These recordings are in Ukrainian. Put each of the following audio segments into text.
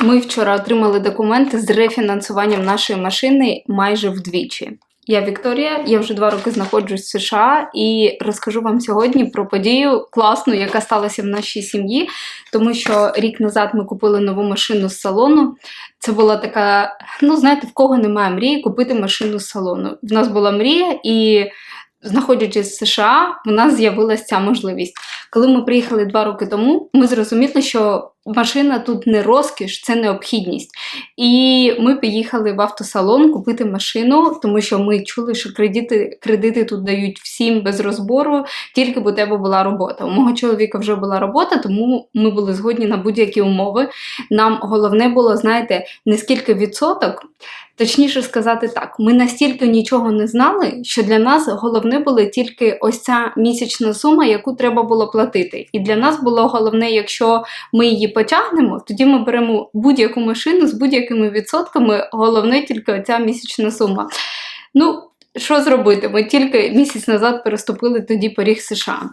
Ми вчора отримали документи з рефінансуванням нашої машини майже вдвічі. Я Вікторія, я вже два роки знаходжусь в США і розкажу вам сьогодні про подію класну, яка сталася в нашій сім'ї, тому що рік назад ми купили нову машину з салону. Це була така, ну знаєте, в кого немає мрії купити машину з салону. В нас була мрія, і знаходячись в США, в нас з'явилася ця можливість. Коли ми приїхали два роки тому, ми зрозуміли, що машина тут не розкіш, це необхідність. І ми поїхали в автосалон купити машину, тому що ми чули, що кредити, кредити тут дають всім без розбору, тільки б у тебе була робота. У мого чоловіка вже була робота, тому ми були згодні на будь-які умови. Нам головне було, знаєте, не скільки відсоток. Точніше сказати так, ми настільки нічого не знали, що для нас головне було тільки ось ця місячна сума, яку треба було платити. І для нас було головне, якщо ми її потягнемо, тоді ми беремо будь-яку машину з будь-якими відсотками. Головне тільки оця місячна сума. Ну, що зробити? Ми тільки місяць назад переступили тоді поріг США.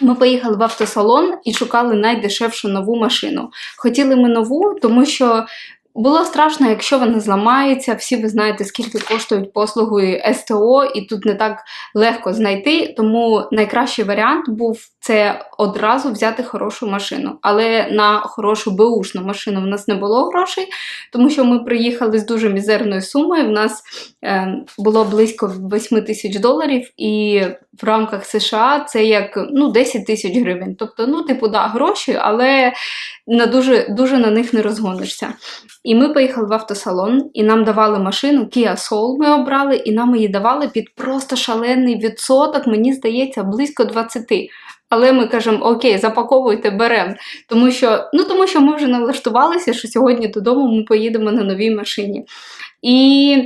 Ми поїхали в автосалон і шукали найдешевшу нову машину. Хотіли ми нову, тому що було страшно, якщо вона зламається. Всі ви знаєте, скільки коштують послуги СТО, і тут не так легко знайти. Тому найкращий варіант був це одразу взяти хорошу машину. Але на хорошу беушну машину в нас не було грошей, тому що ми приїхали з дуже мізерною сумою. В нас е, було близько 8 тисяч доларів, і в рамках США це як ну, 10 тисяч гривень. Тобто, ну, типу, да, гроші, але на дуже, дуже на них не розгонишся. І ми поїхали в автосалон, і нам давали машину Kia Soul ми обрали, і нам її давали під просто шалений відсоток, мені здається, близько 20. Але ми кажемо, окей, запаковуйте, беремо. Тому що ну, тому що ми вже налаштувалися, що сьогодні додому ми поїдемо на новій машині. І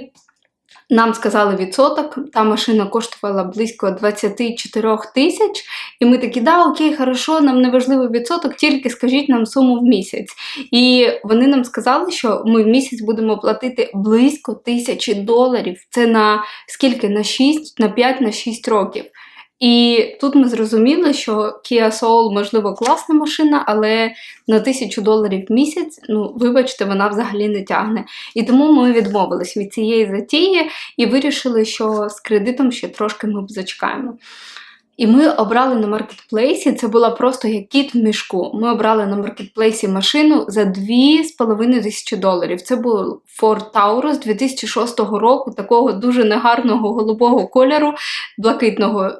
нам сказали відсоток, та машина коштувала близько 24 тисяч. І ми такі, да, окей, хорошо, нам не важливий відсоток, тільки скажіть нам суму в місяць. І вони нам сказали, що ми в місяць будемо платити близько тисячі доларів. Це на скільки? На 6, на 5, на 6 років. І тут ми зрозуміли, що Kia Soul, можливо, класна машина, але на тисячу доларів в місяць, ну, вибачте, вона взагалі не тягне. І тому ми відмовились від цієї затії і вирішили, що з кредитом ще трошки ми б зачекаємо. І ми обрали на маркетплейсі, це була просто як кіт в мішку. Ми обрали на маркетплейсі машину за 2,5 тисячі доларів. Це був Ford Taurus 2006 року, такого дуже негарного голубого кольору, блакитного.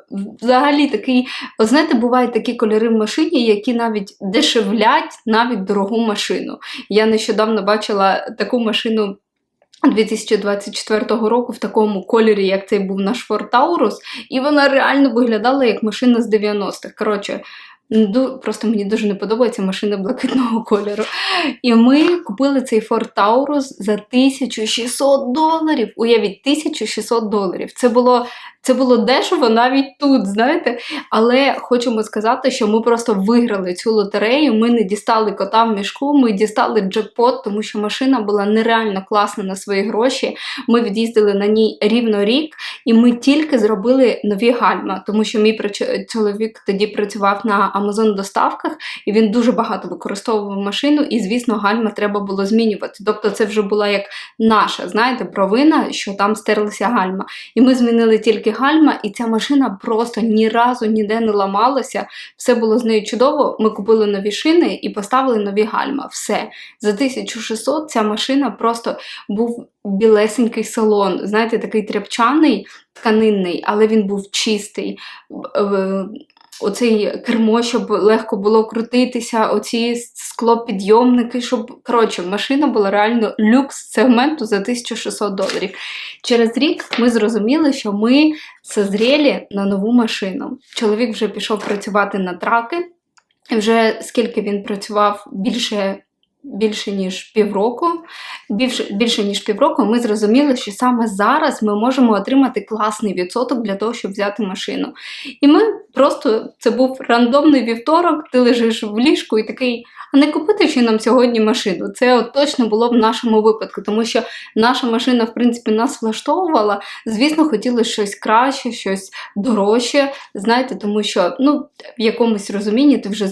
Взагалі такий, знаєте, бувають такі кольори в машині, які навіть дешевлять навіть дорогу машину. Я нещодавно бачила таку машину. 2024 року в такому кольорі, як цей був наш Taurus, і вона реально виглядала як машина з 90-х. Коротше, Просто мені дуже не подобається машина блакитного кольору. І ми купили цей Ford Taurus за 1600 доларів. Уявіть, 1600 доларів. Це було це було дешево навіть тут, знаєте. Але хочемо сказати, що ми просто виграли цю лотерею. Ми не дістали кота в мішку, ми дістали джекпот, тому що машина була нереально класна на свої гроші. Ми від'їздили на ній рівно рік, і ми тільки зробили нові гальма, тому що мій чоловік тоді працював на Amazon доставках, і він дуже багато використовував машину, і, звісно, гальма треба було змінювати. Тобто, це вже була як наша, знаєте, провина, що там стерлися гальма. І ми змінили тільки гальма, і ця машина просто ні разу ніде не ламалася. Все було з нею чудово. Ми купили нові шини і поставили нові гальма. Все. За 1600 ця машина просто був білесенький салон. Знаєте, такий тряпчаний, тканинний, але він був чистий оцей кермо, щоб легко було крутитися, оці склопідйомники, щоб коротше, машина була реально люкс сегменту за 1600 доларів. Через рік ми зрозуміли, що ми созріли на нову машину. Чоловік вже пішов працювати на траки. Вже скільки він працював більше більше ніж півроку, більше, більше ніж півроку, ми зрозуміли, що саме зараз ми можемо отримати класний відсоток для того, щоб взяти машину. І ми просто це був рандомний вівторок, ти лежиш в ліжку і такий. А не купити чи нам сьогодні машину. Це от точно було в нашому випадку, тому що наша машина, в принципі, нас влаштовувала. Звісно, хотіли щось краще, щось дорожче. Знаєте, тому що ну, в якомусь розумінні ти вже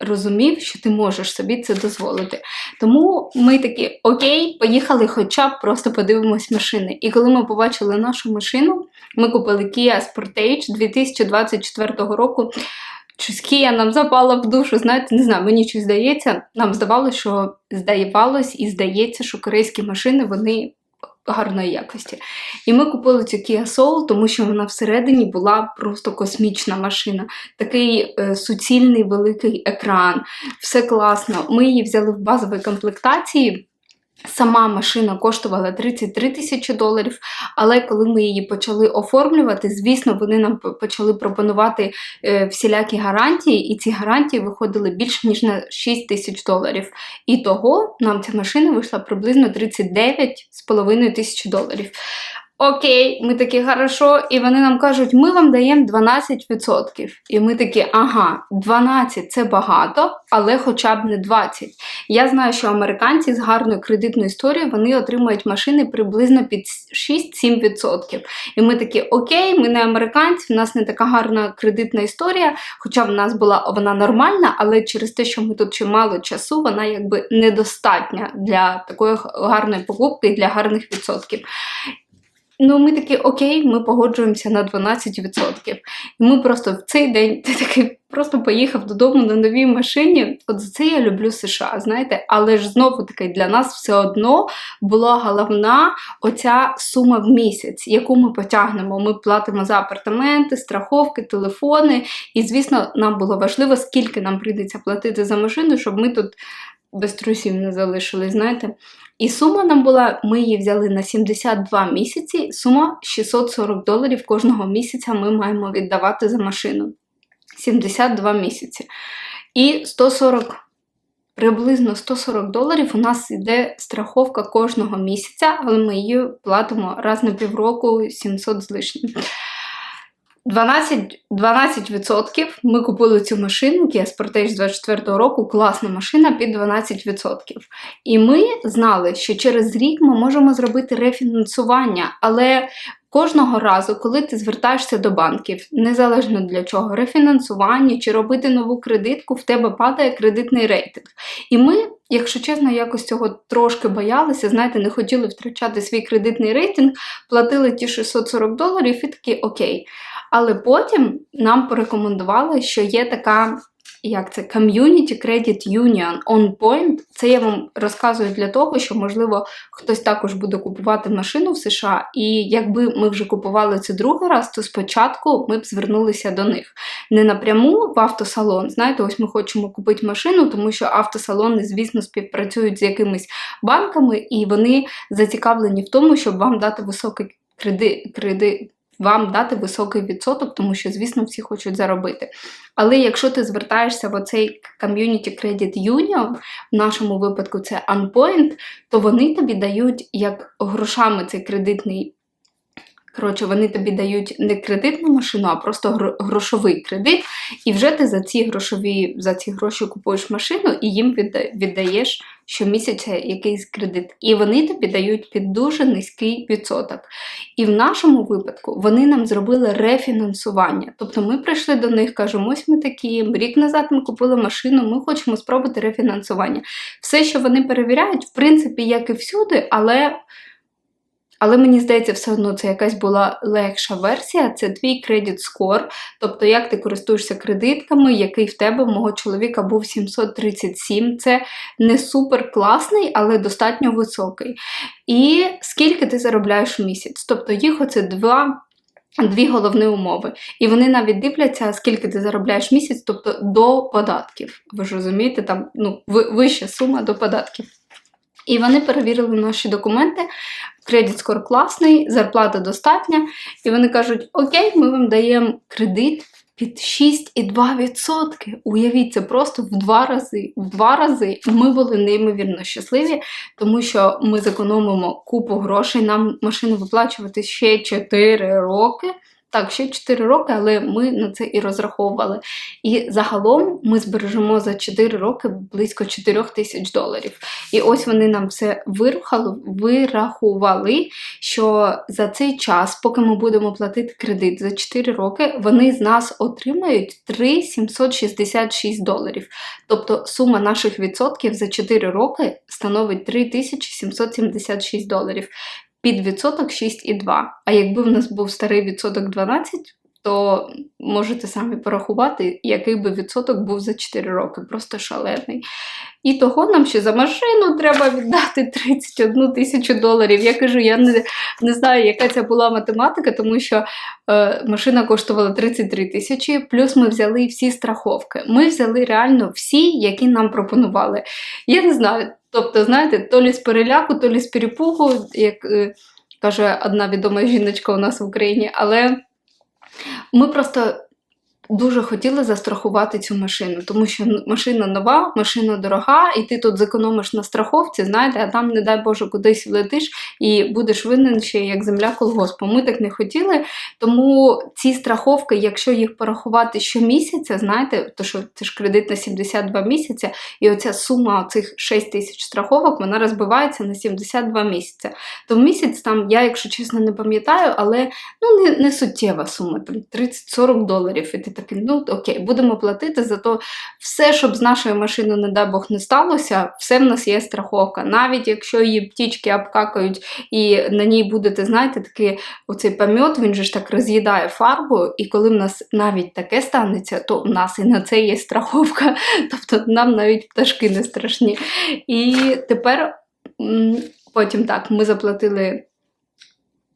розумів, що ти можеш собі це дозволити. Тому ми такі, окей, поїхали, хоча б просто подивимось машини. І коли ми побачили нашу машину, ми купили Kia Sportage 2024 року. Щось Kia нам запала в душу, знаєте, не знаю, мені щось здається. Нам здавалося, що здавалось і здається, що корейські машини вони гарної якості. І ми купили цю Kia Soul, тому що вона всередині була просто космічна машина. Такий е, суцільний великий екран, все класно. Ми її взяли в базовій комплектації. Сама машина коштувала 33 тисячі доларів, але коли ми її почали оформлювати, звісно, вони нам почали пропонувати е, всілякі гарантії, і ці гарантії виходили більше ніж на 6 тисяч доларів. І того нам ця машина вийшла приблизно 39,5 тисяч доларів. Окей, ми такі хорошо, і вони нам кажуть, ми вам даємо 12%. І ми такі, ага, 12 це багато, але хоча б не 20. Я знаю, що американці з гарною кредитною історією вони отримують машини приблизно під 6-7%. І ми такі, окей, ми не американці, в нас не така гарна кредитна історія, хоча в нас була вона нормальна, але через те, що ми тут ще мало часу, вона якби недостатня для такої гарної покупки і для гарних відсотків. Ну, ми такі, окей, ми погоджуємося на 12%. І ми просто в цей день ти такий просто поїхав додому на новій машині. От за це я люблю США, знаєте, але ж знову таки для нас все одно була головна оця сума в місяць, яку ми потягнемо. Ми платимо за апартаменти, страховки, телефони. І, звісно, нам було важливо, скільки нам прийдеться платити за машину, щоб ми тут без трусів не залишились, знаєте. І сума нам була, ми її взяли на 72 місяці. Сума 640 доларів кожного місяця ми маємо віддавати за машину. 72 місяці. І 140, приблизно 140 доларів у нас йде страховка кожного місяця, але ми її платимо раз на півроку 700 з лишнім. 12%, 12% ми купили цю машину, Kia Sportage 24 року, класна машина під 12%. І ми знали, що через рік ми можемо зробити рефінансування, але кожного разу, коли ти звертаєшся до банків, незалежно для чого, рефінансування чи робити нову кредитку, в тебе падає кредитний рейтинг. І ми, якщо чесно, якось цього трошки боялися, знаєте, не хотіли втрачати свій кредитний рейтинг, платили ті 640 доларів і такі окей. Але потім нам порекомендували, що є така, як це, Community Credit Union On Point. Це я вам розказую для того, що, можливо, хтось також буде купувати машину в США. І якби ми вже купували це другий раз, то спочатку ми б звернулися до них. Не напряму в автосалон. Знаєте, ось ми хочемо купити машину, тому що автосалони, звісно, співпрацюють з якимись банками, і вони зацікавлені в тому, щоб вам дати високий кредит. кредит вам дати високий відсоток, тому що, звісно, всі хочуть заробити. Але якщо ти звертаєшся в оцей Community Credit Union, в нашому випадку це Unpoint, то вони тобі дають як грошами цей кредитний. Коротше, вони тобі дають не кредитну машину, а просто грошовий кредит, і вже ти за ці грошові, за ці гроші купуєш машину і їм віддаєш щомісяця якийсь кредит. І вони тобі дають під дуже низький відсоток. І в нашому випадку вони нам зробили рефінансування. Тобто ми прийшли до них, кажемо, ось ми такі, рік назад ми купили машину, ми хочемо спробувати рефінансування. Все, що вони перевіряють, в принципі, як і всюди, але. Але мені здається, все одно це якась була легша версія, це твій кредит скор, тобто як ти користуєшся кредитками, який в тебе, в мого чоловіка, був 737. Це не супер класний, але достатньо високий. І скільки ти заробляєш в місяць? Тобто їх оце два. Дві головні умови. І вони навіть дивляться, скільки ти заробляєш місяць, тобто до податків. Ви ж розумієте, там ну, вища сума до податків. І вони перевірили наші документи. Кредит скор класний, зарплата достатня. І вони кажуть: Окей, ми вам даємо кредит під 6,2%. Уявіть, це просто в два рази. В два рази ми були неймовірно щасливі, тому що ми зекономимо купу грошей. Нам машину виплачувати ще 4 роки. Так, ще 4 роки, але ми на це і розраховували. І загалом ми збережемо за 4 роки близько 4 тисяч доларів. І ось вони нам все вирухали, вирахували, що за цей час, поки ми будемо платити кредит за 4 роки, вони з нас отримають 3 766 доларів. Тобто сума наших відсотків за 4 роки становить 3776 доларів. Під відсоток 6,2. А якби в нас був старий відсоток 12, то можете самі порахувати, який би відсоток був за 4 роки. Просто шалений. І того нам ще за машину треба віддати 31 тисячу доларів. Я кажу, я не, не знаю, яка це була математика, тому що е, машина коштувала 33 тисячі, плюс ми взяли всі страховки. Ми взяли реально всі, які нам пропонували. Я не знаю. Тобто, знаєте, то лі з переляку, то лі з перепугу, як е, каже одна відома жіночка у нас в Україні, але ми просто дуже хотіли застрахувати цю машину, тому що машина нова, машина дорога, і ти тут зекономиш на страховці, знаєте, а там, не дай Боже, кудись влетиш і будеш винен ще як земля колгоспу. Ми так не хотіли. Тому ці страховки, якщо їх порахувати щомісяця, знаєте, то що це ж кредит на 72 місяці, і оця сума цих 6 тисяч страховок вона розбивається на 72 місяці. То місяць там, я, якщо чесно, не пам'ятаю, але ну, не, не суттєва сума, там 30-40 доларів. І ти такий, ну окей, будемо платити за то все, щоб з нашою машиною, не дай Бог, не сталося, все в нас є страховка. Навіть якщо її птічки обкакають і на ній будете, знаєте, такий оцей пам'ят, він же ж так роз'їдає фарбу, і коли в нас навіть таке станеться, то в нас і на це є страховка. Тобто нам навіть пташки не страшні. І тепер потім так, ми заплатили.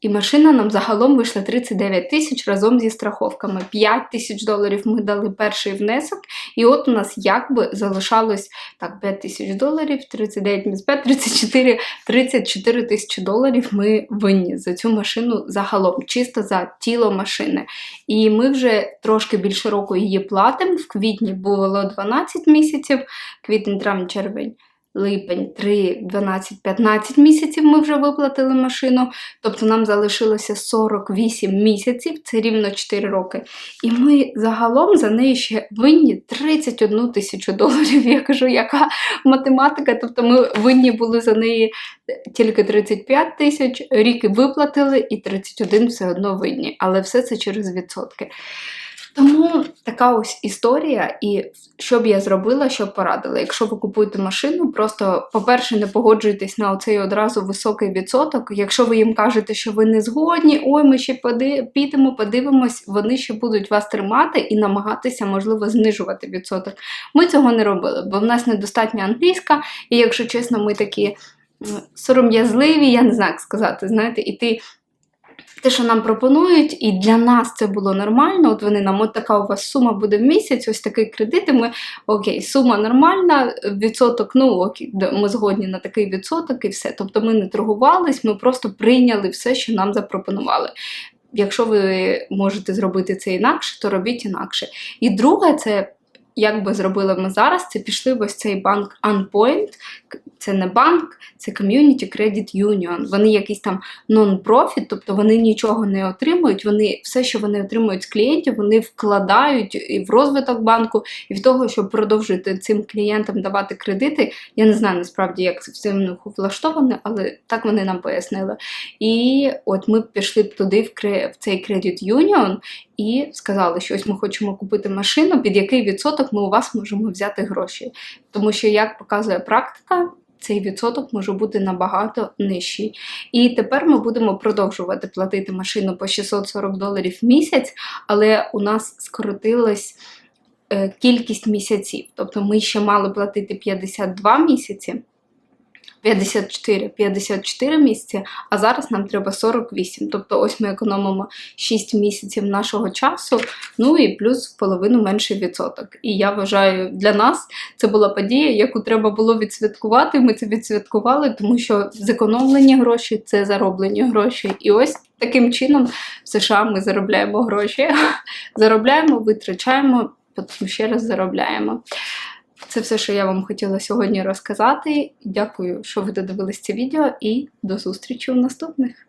І машина нам загалом вийшла 39 тисяч разом зі страховками. 5 тисяч доларів ми дали перший внесок, і от у нас якби залишалось так, 5 тисяч доларів, 39 мінус 5, 34, 34 тисячі доларів ми винні за цю машину загалом, чисто за тіло машини. І ми вже трошки більше року її платимо. В квітні було 12 місяців, квітень, травень, червень липень, 3, 12, 15 місяців ми вже виплатили машину. Тобто нам залишилося 48 місяців, це рівно 4 роки. І ми загалом за неї ще винні 31 тисячу доларів. Я кажу, яка математика? Тобто ми винні були за неї тільки 35 тисяч, ріки виплатили, і 31 все одно винні. Але все це через відсотки. Тому така ось історія, і що б я зробила, що б порадила. Якщо ви купуєте машину, просто, по-перше, не погоджуйтесь на оцей одразу високий відсоток. Якщо ви їм кажете, що ви не згодні, ой, ми ще поди... підемо, подивимось, вони ще будуть вас тримати і намагатися, можливо, знижувати відсоток. Ми цього не робили, бо в нас недостатньо англійська, і якщо чесно, ми такі сором'язливі, я не знаю, як сказати, знаєте, і ти те, що нам пропонують, і для нас це було нормально. От вони нам, от така у вас сума буде в місяць, ось такий кредит. і Ми окей, сума нормальна, відсоток, ну окей, ми згодні на такий відсоток і все. Тобто ми не торгувались, ми просто прийняли все, що нам запропонували. Якщо ви можете зробити це інакше, то робіть інакше. І друге, це як би зробили ми зараз, це пішли в ось цей банк Unpoint. Це не банк, це Community Credit Union. Вони якийсь там нон-профіт, тобто вони нічого не отримують. Вони все, що вони отримують з клієнтів, вони вкладають і в розвиток банку, і в того, щоб продовжити цим клієнтам давати кредити. Я не знаю насправді, як це в влаштоване, але так вони нам пояснили. І от ми пішли туди в цей Credit Union і сказали, що ось ми хочемо купити машину, під який відсоток ми у вас можемо взяти гроші. Тому що, як показує практика, цей відсоток може бути набагато нижчий. І тепер ми будемо продовжувати платити машину по 640 доларів в місяць, але у нас скоротилась е, кількість місяців. Тобто ми ще мали платити 52 місяці. 54 54 місяці, а зараз нам треба 48. Тобто, ось ми економимо 6 місяців нашого часу, ну і плюс в половину менший відсоток. І я вважаю, для нас це була подія, яку треба було відсвяткувати. Ми це відсвяткували, тому що зекономлені гроші це зароблені гроші. І ось таким чином в США ми заробляємо гроші, заробляємо, витрачаємо, потім ще раз заробляємо. Це все, що я вам хотіла сьогодні розказати. Дякую, що ви додивились це відео, і до зустрічі у наступних.